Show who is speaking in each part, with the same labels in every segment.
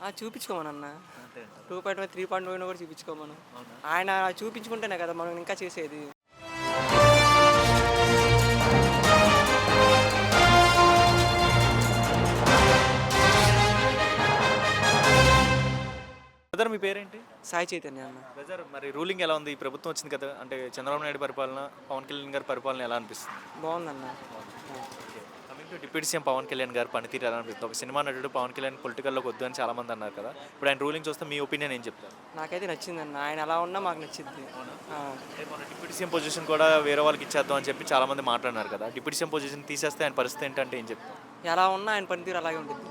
Speaker 1: ఆ, చూపించుకోమనన్న two point three point five కూడా చూపించుకోమను? ఆయన చూపించుకుంటేనే కదా మనం ఇంకా చేసేది.
Speaker 2: బ్రదర్ మీ పేరేంటి?
Speaker 1: సాయి చైతన్య అన్న.
Speaker 2: బ్రదర్ మరి రూలింగ్ ఎలా ఉంది? ఈ ప్రభుత్వం వచ్చింది కదా అంటే చంద్రబాబు నాయుడు పరిపాలన పవన్ కళ్యాణ్ గారి పరిపాలన ఎలా అనిపిస్తుంది?
Speaker 1: బాగుందన్న.
Speaker 2: To deputy CM Pawan Kalyan గారి పనితీరు ఎలా అనిపిస్తుంది ఒక సినిమా నటుడు పవన్ కళ్యాణ్ పొలిటికల్లోకి వద్దు అని చాలా మంది అన్నారు కదా. ఇప్పుడు ఆయన రూలింగ్ చూస్తే మీ ఒపీనియన్ ఏం చెప్తారు?
Speaker 1: నాకైతే నచ్చిందన్న ఆయన ఎలా ఉన్నా మాకు నచ్చింది.
Speaker 2: డిప్యూటీ సీఎం పొజిషన్ కూడా వేరే వాళ్ళకి ఇచ్చేద్దాం అని చెప్పి చాలా మంది మాట్లాడినారు కదా. డిప్యూటీ సీఎం పొజిషన్ తీసేస్తే ఆయన పరిస్థితి ఏంటంటే ఏం చెప్తారు?
Speaker 1: ఎలా ఉన్నా ఆయన పనితీరు అలాగే ఉంటుంది.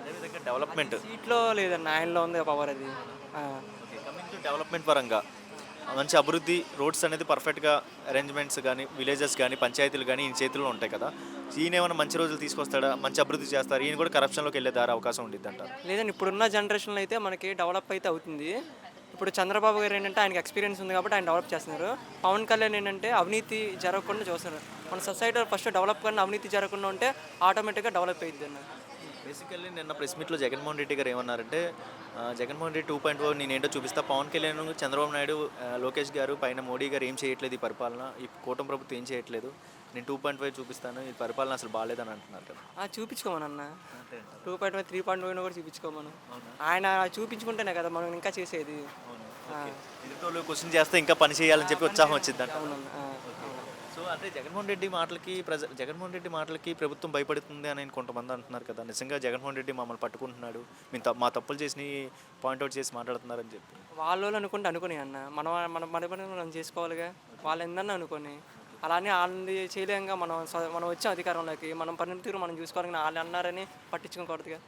Speaker 2: అదేవిధంగా డెవలప్మెంట్.
Speaker 1: సీట్లో లేదన్న ఆయనలో ఉంది పవర్ అది.
Speaker 2: డెవలప్మెంట్ పరంగా. మంచి అభివృద్ధి రోడ్స్ అనేది పర్ఫెక్ట్గా అరేంజ్మెంట్స్ కానీ విలేజెస్ కానీ పంచాయతీలు కానీ ఈయన చేతుల్లో ఉంటాయి కదా. ఈయన ఏమైనా మంచి రోజులు తీసుకొస్తాడా? మంచి అభివృద్ధి చేస్తారు? ఈయన కూడా కరప్షన్లోకి వెళ్ళే దారి అవకాశం ఉండిద్ది అంటారు
Speaker 1: లేదండి ఇప్పుడున్న జనరేషన్లో అయితే మనకి డెవలప్ అయితే అవుతుంది. ఇప్పుడు చంద్రబాబు గారు ఏంటంటే ఆయనకి ఎక్స్పీరియన్స్ ఉంది కాబట్టి ఆయన డెవలప్ చేస్తున్నారు. పవన్ కళ్యాణ్ ఏంటంటే అవినీతి జరగకుండా చూస్తున్నారు. మన సొసైటీలో ఫస్ట్ డెవలప్ కానీ అవినీతి జరగకుండా ఉంటే ఆటోమేటిక్గా డెవలప్ అయ్యింది అన్న.
Speaker 2: బేసికల్లీ నిన్న ప్రెస్ మీట్లో జగన్మోహన్ రెడ్డి గారు ఏమన్నారంటే Jaganmohan Reddy two point four నేనేంటో చూపిస్తా. పవన్ కళ్యాణ్ చంద్రబాబు నాయుడు లోకేష్ గారు పైన మోడీ గారు ఏం చేయట్లేదు ఈ పరిపాలన. ఈ కూటమి ప్రభుత్వం ఏం చేయట్లేదు. నేను టూ పాయింట్ ఫైవ్ చూపిస్తాను. ఈ పరిపాలన అసలు బాగాలేదని అంటున్నారు కదా.
Speaker 1: చూపించుకోమనన్న. Two point five three point five కూడా చూపించుకోమను. ఆయన చూపించుకుంటేనే కదా మనం ఇంకా చేసేది.
Speaker 2: ఎదుటోళ్ళు క్వశ్చన్ చేస్తే ఇంకా పని చేయాలని చెప్పి ఉత్సాహం వచ్చిందంట అంటే జగన్మోహన్ రెడ్డి మాటలకి ప్రజ జగన్మోహన్ రెడ్డి మాటలకి ప్రభుత్వం భయపడుతుంది అని కొంతమంది అంటున్నారు కదా. నిజంగా జగన్మోహన్ రెడ్డి మమ్మల్ని పట్టుకుంటున్నాడు. మేము మా తప్పులు చేసి పాయింట్అవుట్ చేసి మాట్లాడుతున్నారని చెప్పి.
Speaker 1: వాళ్ళు అనుకుంటే అనుకుని అన్న. మనం మన మన పని మనం చేసుకోవాలిగా. వాళ్ళు ఏందన్నా అనుకోని. అలానే వాళ్ళని చేయలేంగా మనం మనం వచ్చాం అధికారంలోకి. మనం పనితీరు మనం చూసుకోవాలి కానీ వాళ్ళు అన్నారని పట్టించుకోకూడదుగా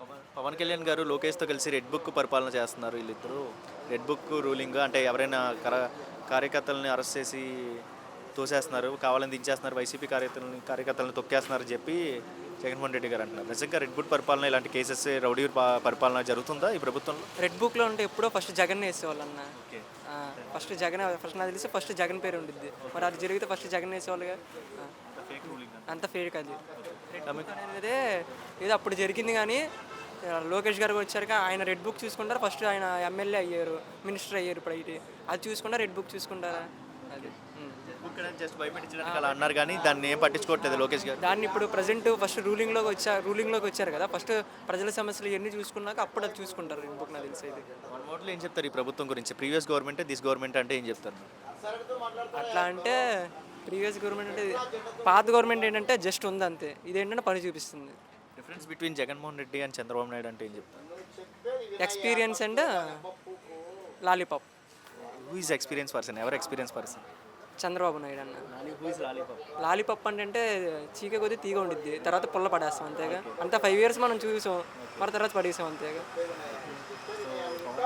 Speaker 2: పవన్ పవన్ కళ్యాణ్ గారు లోకేష్తో కలిసి రెడ్ బుక్ పరిపాలన చేస్తున్నారు వీళ్ళిద్దరూ. రెడ్ బుక్ రూలింగ్ అంటే ఎవరైనా కర కార్యకర్తలని అరెస్ట్ చేసి తోసేస్తున్నారు కావాలని దించేస్తున్నారు వైసీపీ కార్యకర్తలని కార్యకర్తలను తొక్కేస్తున్నారని చెప్పి జగన్మోహన్ రెడ్డి గారు అంటున్నారు. నిజంగా రెడ్ బుక్ పరిపాలన ఇలాంటి కేసెస్ రౌడీ పరిపాలన జరుగుతుందా ఈ ప్రభుత్వంలో?
Speaker 1: రెడ్ బుక్లో ఉంటే ఎప్పుడో ఫస్ట్ జగన్ వేసేవాళ్ళు అన్న ఫస్ట్ జగన్ ఫస్ట్ నాకు తెలిసి ఫస్ట్ జగన్ పేరు ఉండిద్ది. మరి అది జరిగితే ఫస్ట్ జగన్ వేసేవాళ్ళుగా? అంత ఫేక్ అది. అనేది ఏదో అప్పుడు జరిగింది కానీ లోకేష్ గారు వచ్చాక ఆయన రెడ్ బుక్ చూసుకుంటారు. ఫస్ట్ ఆయన ఎమ్మెల్యే అయ్యారు మినిస్టర్ అయ్యారు ఇప్పుడు అయితే. అది చూసుకుంటారా? రెడ్ బుక్ చూసుకుంటారా? అది.
Speaker 2: బుక్ జస్ట్ భయపెట్టించడానికి అలా అన్నారు కానీ దాన్ని ఏం పట్టించుకోవట్లేదు లోకేష్ గారు.
Speaker 1: దాన్ని ఇప్పుడు ప్రజెంట్ ఫస్ట్ రూలింగ్లోకి వచ్చా రూలింగ్లోకి వచ్చారు కదా. ఫస్ట్ ప్రజల సమస్యలు ఎన్ని చూసుకున్నాక అప్పుడు అది చూసుకుంటారు బుక్ నాకు
Speaker 2: వన్ వర్డ్లో ఏం చెప్తారు ఈ ప్రభుత్వం గురించి? ప్రీవియస్ గవర్నమెంట్ దిస్ గవర్నమెంట్ అంటే ఏం చెప్తారు?
Speaker 1: అట్లా అంటే ప్రీవియస్ గవర్నమెంట్ అంటే పాత గవర్నమెంట్ ఏంటంటే జస్ట్ ఉంది అంతే ఇదేంటంటే పని చూపిస్తుంది.
Speaker 2: Difference between Jaganmohan Reddy and Chandrababu Naidu అంటే ఏం చెప్తారు?
Speaker 1: Experience and lollipop
Speaker 2: who is experience person ఎవరు ఎక్స్పీరియన్స్ పర్సన్
Speaker 1: చంద్రబాబు నాయుడు అన్న.
Speaker 2: లాలీపాప్.
Speaker 1: అంటే చీక కొద్దీ తీగ ఉండిద్ది. తర్వాత పుల్ల పడేస్తాం అంతేగా. అంతా ఫైవ్ ఇయర్స్ మనం చూసాం. మరి తర్వాత పడేసాం అంతేగా.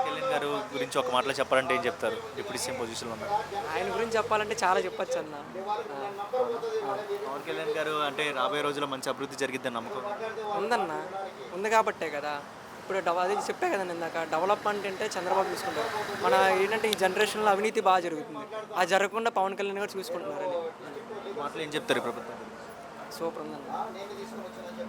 Speaker 2: కళ్యాణ్ గారు గురించి ఒక మాటలో చెప్పాలంటే ఏం చెప్తారు? డిప్యూటీ సీఎం పొజిషన్లో ఉన్నారు.
Speaker 1: ఆయన గురించి చెప్పాలంటే చాలా చెప్పొచ్చు అన్న.
Speaker 2: పవన్ కళ్యాణ్ గారు అంటే రాబోయే రోజుల్లో మంచి అభివృద్ధి జరిగిద్దని నమ్మకం.
Speaker 1: ఉందన్న. ఉంది కాబట్టే కదా. ఇప్పుడు డెవ అది చెప్పే కదా ఇందాక డెవలప్మెంట్ అంటే చంద్రబాబు చూసుకుంటారు మన ఏంటంటే ఈ జనరేషన్లో అవినీతి బాగా జరుగుతుంది. అది జరగకుండా పవన్ కళ్యాణ్ గారు చూసుకుంటున్నారని.
Speaker 2: మాటలు ఏం చెప్తారు ప్రభుత్వం?
Speaker 1: సూపర్ ఉందన్న